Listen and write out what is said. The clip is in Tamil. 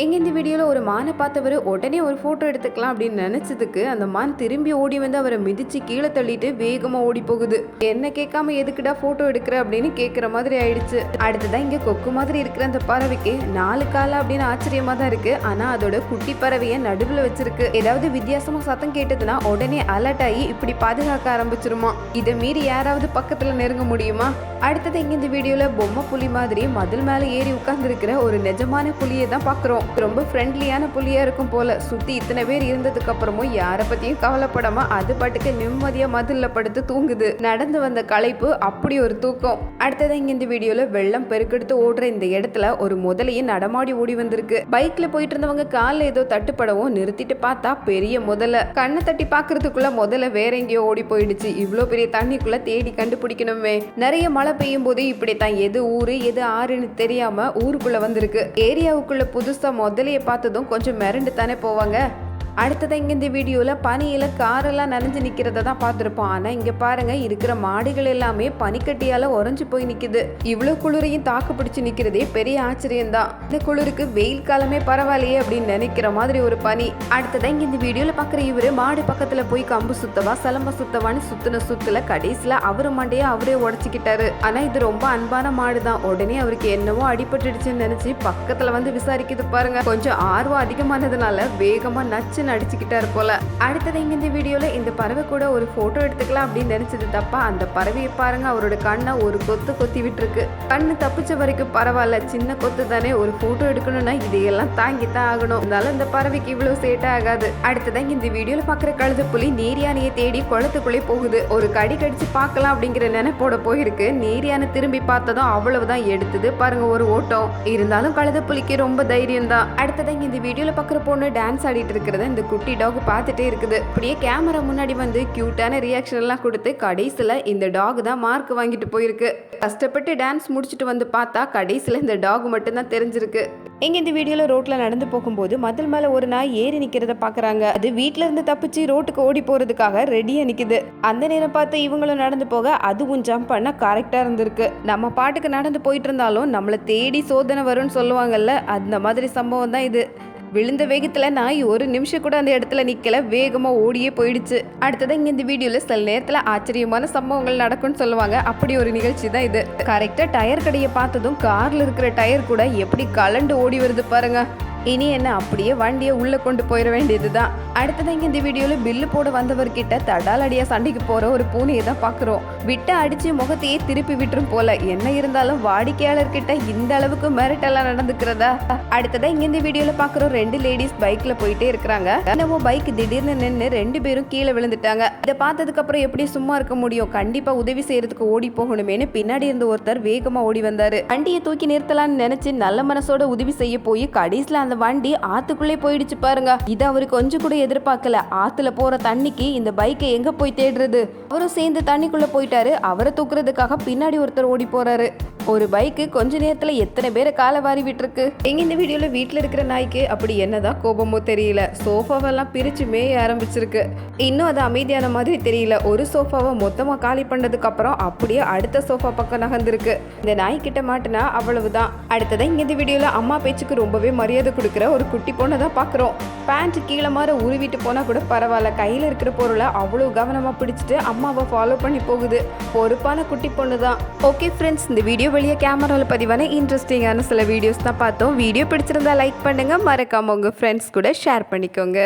இங்கே இந்த வீடியோவில் ஒரு மானை பார்த்தவர் உடனே ஒரு ஃபோட்டோ எடுத்துக்கலாம் அப்படின்னு நினச்சதுக்கு அந்த மான் திரும்பி ஓடி வந்து அவரை மிதித்து கீழே தள்ளிட்டு வேகமாக ஓடி போகுது. என்ன கேட்காம எதுக்குடா ஃபோட்டோ எடுக்கிற அப்படின்னு கேட்குற மாதிரி ஆயிடுச்சு. அடுத்ததான் இங்கே கொக்கு மாதிரி இருக்கிற அந்த பறவைக்கு நாலு காலா அப்படின்னு ஆச்சரியமாக தான் இருக்குது ஆனால் அதோட குட்டி பறவையை நடுவில் வச்சிருக்கு. ஏதாவது வித்தியாசமாக சத்தம் கேட்டதுன்னா உடனே அலர்ட் ஆகி இப்படி பாதுகாக்க ஆரம்பிச்சிருமா. இதை மீறி யாராவது பக்கத்தில் நெருங்க முடியுமா? அடுத்தது இங்கே இந்த வீடியோவில் பொம்மை புலி மாதிரி மதில் மேலே ஏறி உட்காந்துருக்கிற ஒரு நிஜமான புலியை தான் பார்க்குறோம் இருக்கும் ரொம்ப ஃப்ரெண்ட்லியான புள்ளியா இருக்கும் போல. சுத்தி இத்தனை பேர் இருந்ததுக்கு அப்புறமும் யாரை பத்தியும் கவலைப்படாம அது பாட்டுக்கு நிம்மதியா மதில்ல படுத்து தூங்குது. நடந்து வந்த களைப்பு அப்படி ஒரு தூக்கம். அடுத்தது இங்க இந்த வீடியோல வெள்ளம் பெருக்கெடுத்து ஓடுற இந்த இடத்துல ஒரு முதலையும் நடமாடி ஓடி வந்திருக்கு. பைக்ல போயிட்டு இருந்தவங்க காலில் ஏதோ தட்டுப்படவும் நிறுத்திட்டு பார்த்தா பெரிய முதல்ல கண்ணை தட்டி பாக்குறதுக்குள்ள முதல்ல வேற எங்கேயோ ஓடி போயிடுச்சு. இவ்வளோ பெரிய தண்ணிக்குள்ள தேடி கண்டுபிடிக்கணுமே. நிறைய மழை பெய்யும் போது இப்படித்தான். எது ஊரு எது ஆறுன்னு தெரியாம ஊருக்குள்ள வந்திருக்கு. ஏரியாவுக்குள்ள புதுசா முதலையை பார்த்ததும் கொஞ்சம் மிரண்டு தானே போவாங்க? அடுத்தது இங்கே இந்த வீடியோவில் பனியில் காரெல்லாம் நனைஞ்சு நிற்கிறத தான் பார்த்துருப்போம். ஆனால் இங்கே பாருங்கள் இருக்கிற மாடுகள் எல்லாமே பனிக்கட்டியால் உறைஞ்சு போய் நிற்கிது இவ்வளோ குளிரையும் தாக்கு பிடிச்சி நிற்கிறதே பெரிய ஆச்சரியம்தான். இந்த குளிருக்கு வெயில் காலமே பரவாயில்லையே அப்படின்னு நினைக்கிற மாதிரி ஒரு பனி. அடுத்ததான் இங்கே இந்த வீடியோவில் பார்க்குற இவர் மாடு பக்கத்தில் போய் கம்பு சுத்தவா சிலம்ப சுத்தவான்னு சுத்தின சுத்தில் கடைசியில் அவர் மண்டையை அவரே உடச்சிக்கிட்டாரு. ஆனால் இது ரொம்ப அன்பான மாடு தான் உடனே அவருக்கு என்னவோ அடிபட்டுடுச்சுன்னு நினச்சி பக்கத்தில் வந்து விசாரிக்குது பாருங்க. கொஞ்சம் ஆர்வம் அதிகமானதுனால வேகமாக நச்சு நடிச்சுக்கிட்டாரு போல. அடுத்தது இங்கே இந்த வீடியோவில் இந்த பறவை கூட ஒரு ஃபோட்டோ எடுத்துக்கலாம் அப்படின்னு நினச்சது தப்பா? அந்த பறவையை பாருங்க அவரோட கண்ணை ஒரு கொத்து கொத்தி விட்டுருக்கு. கண்ணு தப்பிச்ச வரைக்கும் பரவாயில்ல சின்ன கொத்து தானே ஒரு ஃபோட்டோ எடுக்கணும்னா இதையெல்லாம் தாங்கி தான் ஆகணும். இருந்தாலும் இந்த பறவைக்கு இவ்வளோ சேட்டாக ஆகாது. அடுத்ததான் இந்த வீடியோவில் பார்க்குற கழுத புலி நீரியானையை தேடி குளத்துக்குள்ளே போகுது. ஒரு கடி கடிச்சு பார்க்கலாம் அப்படிங்கிற நினைப்போட போயிருக்கு. நீரியானை திரும்பி பார்த்ததும் அவ்வளவுதான் எடுத்தது. பாருங்க ஒரு ஓட்டம். இருந்தாலும் கழுத புலிக்கு ரொம்ப தைரியம் தான் அடுத்ததான் இந்த வீடியோவில் பார்க்குற பொண்ணு டான்ஸ் ஆடிட்டு இருக்கிறத. இந்த குட்டி டாக் பார்த்துட்டே இருக்குது. அப்படியே கேமரா முன்னாடி வந்து க்யூட்டான ரியாக்ஷன் எல்லாம் கொடுத்து கடைசியில் இந்த டாக் தான் மார்க் வாங்கிட்டு போயிருக்கு. கஷ்டப்பட்டு டான்ஸ் முடிச்சுட்டு வந்து பார்த்தா கடைசியில் இந்த டாக் மட்டும்தான் தெரிஞ்சிருக்கு. இங்க இந்த வீடியோல ரோட்ல நடந்து போகும்போது மதில் மேல ஒரு நாய் ஏறி நிக்கிறத பாக்குறாங்க. அது வீட்ல இருந்து தப்பிச்சு ரோட்டுக்கு ஓடி போறதுக்காக ரெடியா நிக்குது. அந்த நேரம் பார்த்து இவங்களும் நடந்து போக அதுவும் ஜம்ப் பண்ண கரெக்டா இருந்திருக்கு. நம்ம பாட்டுக்கு நடந்து போயிட்டு இருந்தாலும் நம்மளை தேடி சோதனை வரும்னு சொல்லுவாங்கல்ல அந்த மாதிரி சம்பவம் தான் இது. விழுந்த வேகத்தில் நாய் ஒரு நிமிஷம் கூட அந்த இடத்துல நிற்கல வேகமாக ஓடியே போயிடுச்சு. அடுத்ததான் இங்கே இந்த வீடியோவில் சில நேரத்தில் ஆச்சரியமான சம்பவங்கள் நடக்கும்னு சொல்லுவாங்க. அப்படி ஒரு நிகழ்ச்சி தான் இது. கரெக்டாக டயர் கடையை பார்த்ததும் காரில் இருக்கிற டயர் கூட எப்படி கலண்டு ஓடி வருது பாருங்கள் இனி என்ன அப்படியே வண்டியை உள்ளே கொண்டு போயிட வேண்டியது தான் இங்க இந்த வீடியோவில் பில்லு போட வந்தவர்கிட்ட தடால் சண்டைக்கு போற ஒரு பூனையை தான் பாக்குறோம் விட்ட அடிச்சு முகத்தையே திருப்பி விட்டுரும் போல. என்ன இருந்தாலும் வாடிக்கையாளர்கிட்ட இந்த அளவுக்கு மிரட்டெல்லாம் நடந்துக்கிறதா? அடுத்ததா இங்கே இந்த வீடியோவில் பாக்குறோம் ரெண்டு லேடிஸ் பைக்ல போயிட்டே இருக்கிறாங்க. என்னவோ பைக் திடீர்னு நின்று ரெண்டு பேரும் கீழே விழுந்துட்டாங்க. இதை பார்த்ததுக்கப்புறம் எப்படி சும்மா இருக்க முடியும்? கண்டிப்பாக உதவி செய்யறதுக்கு ஓடி போகணுமேனு பின்னாடி இருந்த ஒருத்தர் வேகமாக ஓடி வந்தாரு. வண்டியை தூக்கி நிறுத்தலாம்னு நினச்சி நல்ல மனசோட உதவி செய்ய போய் கடைசியில் அந்த அந்த வண்டி ஆத்துக்குள்ளே போயிடுச்சு பாருங்க. இது அவரு கொஞ்சம் கூட எதிர்பார்க்கல. ஆத்துல போற தண்ணிக்கு இந்த பைக்கை எங்க போய் தேடுறது? அவரும் சேர்ந்து தண்ணிக்குள்ள போயிட்டாரு. அவரை தூக்குறதுக்காக பின்னாடி ஒருத்தர் ஓடி போறாரு. ஒரு பைக்கு கொஞ்ச நேரத்துல எத்தனை பேரை காலை வாரி விட்டுருக்கு? எங்க இந்த வீடியோல வீட்டில் இருக்கிற நாய்க்கு அப்படி என்னதான் கோபமோ தெரியல. சோஃபாவெல்லாம் பிரிச்சு மேய ஆரம்பிச்சிருக்கு. இன்னும் அது அமைதியான மாதிரி தெரியல. ஒரு சோஃபாவை மொத்தமா காலி பண்ணதுக்கு அப்புறம் அப்படியே அடுத்த சோஃபா பக்கம் நகர்ந்துருக்கு. இந்த நாய் கிட்ட மாட்டினா அவ்வளவுதான். அடுத்ததான் இங்க இந்த வீடியோல அம்மா பேச்சுக்கு ரொம்பவே மரியாதை கொடுக்குற ஒரு குட்டி பொண்ணை தான் பாக்குறோம். பேண்ட் கீழே மாதிரி உருவிட்டு போனா கூட பரவாயில்ல. கையில இருக்கிற பொருளை அவ்வளவு கவனமா பிடிச்சிட்டு அம்மாவை ஃபாலோ பண்ணி போகுது. பொறுப்பான குட்டி பொண்ணு தான் ஓகே ஃப்ரெண்ட்ஸ் இந்த வீடியோ வெளியே கேமராவில் பதிவான இன்ட்ரெஸ்டிங்கான சில வீடியோஸ் தான் பார்த்தோம். வீடியோ பிடிச்சிருந்தா லைக் பண்ணுங்கள் மறக்காமல் உங்கள் ஃப்ரெண்ட்ஸ் கூட ஷேர் பண்ணிக்கோங்க.